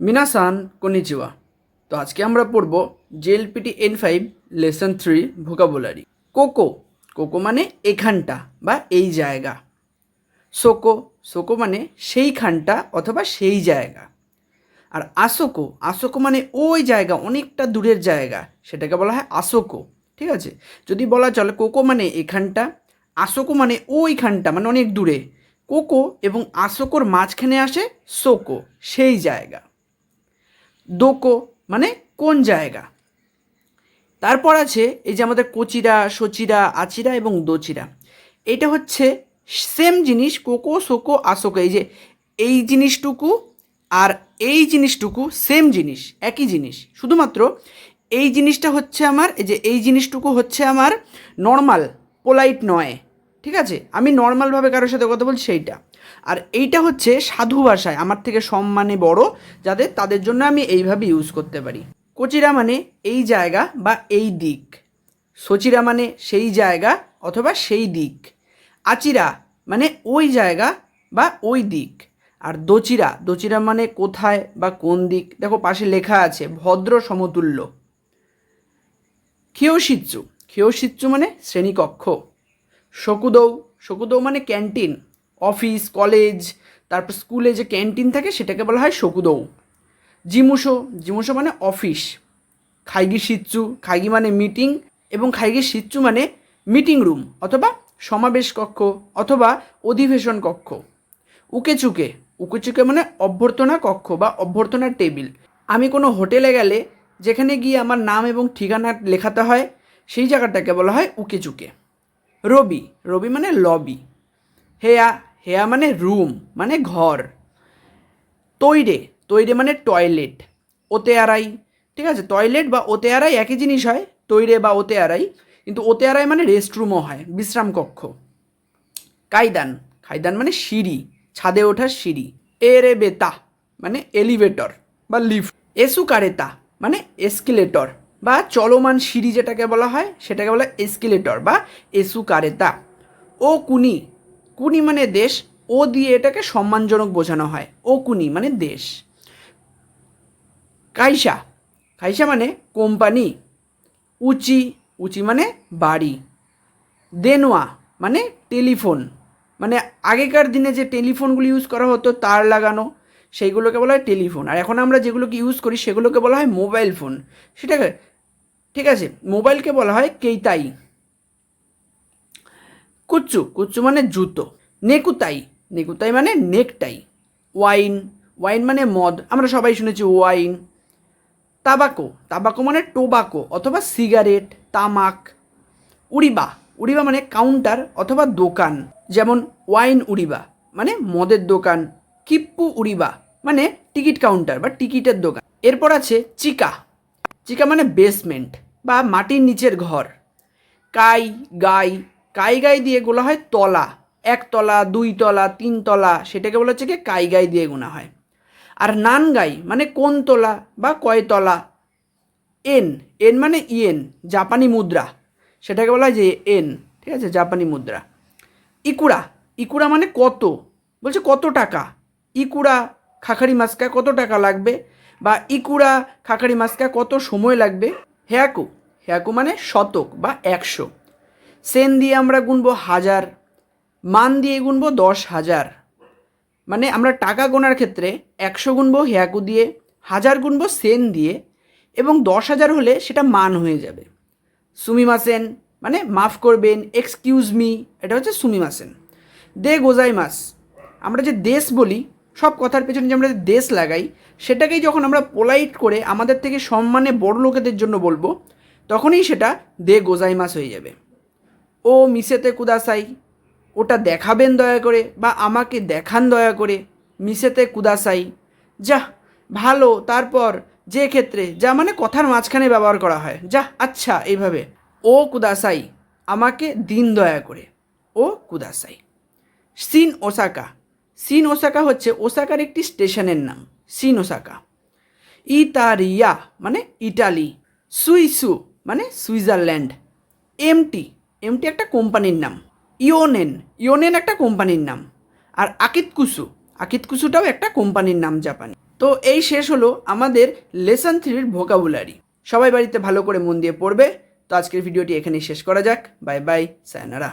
মিনাসান কনিচিওয়া। তো আজকে আমরা পড়ব JLPT N five lesson three vocabulary. Cocoa. কোকো মানে এখানটা বা এই জায়গা। সোকো। সোকো মানে সেইখানটা অথবা সেই জায়গা। আর আসোকো। আসোকো মানে ওই জায়গা, অনেকটা দূরের জায়গা। সেটাকে বলা হয় আসোকো। ঠিক আছে? যদি বলা চলে কোকো মানে এখানটা, আসোকো মানে ওইখানটা মানে অনেক দূরে। কোকো এবং আসোকোর মাঝখানে আসে সোকো, সেই জায়গা। দোকো মানে কোন জায়গা? তারপর আছে এই যে আমাদের কোচিরা, সচিরা, আচিরা এবং দোচিরা। এটা হচ্ছে সেম জিনিস, কোকো, সোকো, আসোকো। এই যে এই জিনিসটুকু আর এই জিনিসটুকু সেম জিনিস, একই জিনিস। শুধুমাত্র এই জিনিসটা হচ্ছে আমার, এই যে এই জিনিসটুকু হচ্ছে আমার নর্মাল পোলাইট নয়। ঠিক আছে? আমি নর্মালভাবে কারোর সাথে কথা বলছি সেইটা। আর এইটা হচ্ছে সাধু ভাষায়, আমার থেকে সম্মানে বড়, যাদের, তাদের জন্য আমি এইভাবে ইউজ করতে পারি। কোচিরা মানে এই জায়গা বা এই দিক। সচিরা মানে সেই জায়গা অথবা সেই দিক। আচিরা মানে ওই জায়গা বা ওই দিক। আর দোচিরা দোচিরা মানে কোথায় বা কোন দিক? দেখো পাশে লেখা আছে, ভদ্র সমতুল্য। খিয়োশিচ্চু খিয়োশিচ্চু মানে শ্রেণীকক্ষ। শকুদৌ শকুদৌ মানে ক্যান্টিন। অফিস, কলেজ, তারপর স্কুলে যে ক্যান্টিন থাকে সেটাকে বলা হয় শকুদৌ। জিমুসো জিমুসো মানে অফিস। খাইগি সিচ্চু, খাইগি মানে মিটিং এবং খাইগি সিচ্চু মানে মিটিং রুম অথবা সমাবেশ কক্ষ অথবা অধিবেশন কক্ষ। উকেচুকে উকেচুকে মানে অভ্যর্থনা কক্ষ বা অভ্যর্থনা টেবিল। আমি কোনো হোটেলে গেলে যেখানে গিয়ে আমার নাম এবং ঠিকানা লেখাতে হয়, সেই জায়গাটাকে বলা হয় উকেচুকে। রবি রবি মানে লবি। হেয়া হেয়া মানে রুম মানে ঘর তৈরে তৈরে মানে টয়লেট ওতে আড়াই ঠিক আছে টয়লেট বা ওতে আড়াই একই জিনিস হয় তৈরে বা ওতে আড়াই কিন্তু ওতে আড়াই মানে রেস্টরুমও হয় বিশ্রাম কক্ষ কাইদান কাইদান মানে সিঁড়ি, ছাদে ওঠার সিঁড়ি। এরে বেতা মানে এলিভেটর বা লিফট এসু কারেতা মানে এসকেলেটর বা চলমান সিঁড়ি যেটাকে বলা হয়, সেটাকে বলা এসকেলেটর বা এসু কারেতা ও কুনি কুনি মানে দেশ, ও দিয়ে এটাকে সম্মানজনক বোঝানো হয়। ও কুনি মানে দেশ। কাইসা কাইসা মানে কোম্পানি, উচি উচি মানে বাড়ি। দেনোয়া মানে টেলিফোন মানে আগেকার দিনে যে টেলিফোনগুলো ইউজ করা হতো, তার লাগানো, সেইগুলোকে বলা হয় টেলিফোন। আর এখন আমরা যেগুলোকে ইউজ করি, সেগুলোকে বলা হয় মোবাইল ফোন। সেটাকে, ঠিক আছে, মোবাইলকে বলা হয় কেইতাই। কুচ্চু কুচ্চু মানে জুতো। নেকুতাই নেকুতাই মানে নেকটাই। ওয়াইন ওয়াইন মানে মদ, আমরা সবাই শুনেছি ওয়াইন। তাবাকো তাবাকো মানে টোবাকো অথবা সিগারেট, তামাক। উড়িবা উড়িবা মানে কাউন্টার অথবা দোকান, যেমন ওয়াইন উড়িবা মানে মদের দোকান, কিপ্পু উড়িবা মানে টিকিট কাউন্টার বা টিকিটের দোকান। এরপর আছে চিকা চিকা মানে বেসমেন্ট বা মাটির নিচের ঘর। কাই, গাই কাই গাই দিয়ে গোলা হয় তলা। একতলা দুই তলা, তিন তলা, সেটাকে বলা হচ্ছে কি কাই গাই দিয়ে গোনা হয়। আর নান গাই মানে কোন তলা বা কয় তলা? এন। এন মানে ইয়েন, জাপানি মুদ্রা। সেটাকে বলা হয় যে এন, ঠিক আছে? জাপানি মুদ্রা। ইকুড়া। ইকুড়া মানে কত? বলছে কত টাকা? ইকুড়া খাখারি মাস্কা কত টাকা লাগবে? বা ইকুড়া খাখারি মাস্কা কত সময় লাগবে? হেয়াকু। হেয়াকু মানে শতক বা একশো। সেন দিয়ে আমরা গুনবো হাজার, মান দিয়ে গুনবো দশ হাজার। মানে আমরা টাকা গোনার ক্ষেত্রে একশো গুনবো হেয়াকু দিয়ে, হাজার গুনবো সেন দিয়ে, এবং দশ হাজার হলে সেটা মান হয়ে যাবে। সুমিমাসেন মানে মাফ করবেন, এক্সকিউজ মি, এটা হচ্ছে সুমিমাসেন দে গোজাই মাস আমরা যে দেশ বলি, সব কথার পেছনে যে আমরা দেশ লাগাই, সেটাকেই যখন আমরা পোলাইট করে আমাদের থেকে সম্মানে বড় লোকেদের জন্য বলব, তখনই সেটা দে গোজাই মাস হয়ে যাবে। ও মিসেতে কুদাসাই, ওটা দেখাবেন দয়া করে বা আমাকে দেখান দয়া করে, মিসেতে কুদাসাই। যা ভালো, তারপর, যে ক্ষেত্রে, যা মানে কথার মাঝখানে ব্যবহার করা হয়। যা আচ্ছা এইভাবে। ও কুদাসাই, আমাকে দিন দয়া করে। ও কুদাসাই। সিন ওসাকা। সিন ওসাকা হচ্ছে ওসাকার একটি স্টেশনের নাম। Scene Osaka. ইতারিয়া মানে ইটালি। সুইসু মানে সুইজারল্যান্ড। এমটি। এমটি একটা কোম্পানির নাম। ইওনেন ইওনেন একটা কোম্পানির নাম। আর আকিতকুসু আকিতকুসুটাও একটা কোম্পানির নাম জাপানি। তো এই শেষ হলো আমাদের লেসন থ্রির ভোকাবুলারি সবাই বাড়িতে ভালো করে মন দিয়ে পড়বে। তো আজকের ভিডিওটি এখানেই শেষ করা যাক। Bye bye sayonara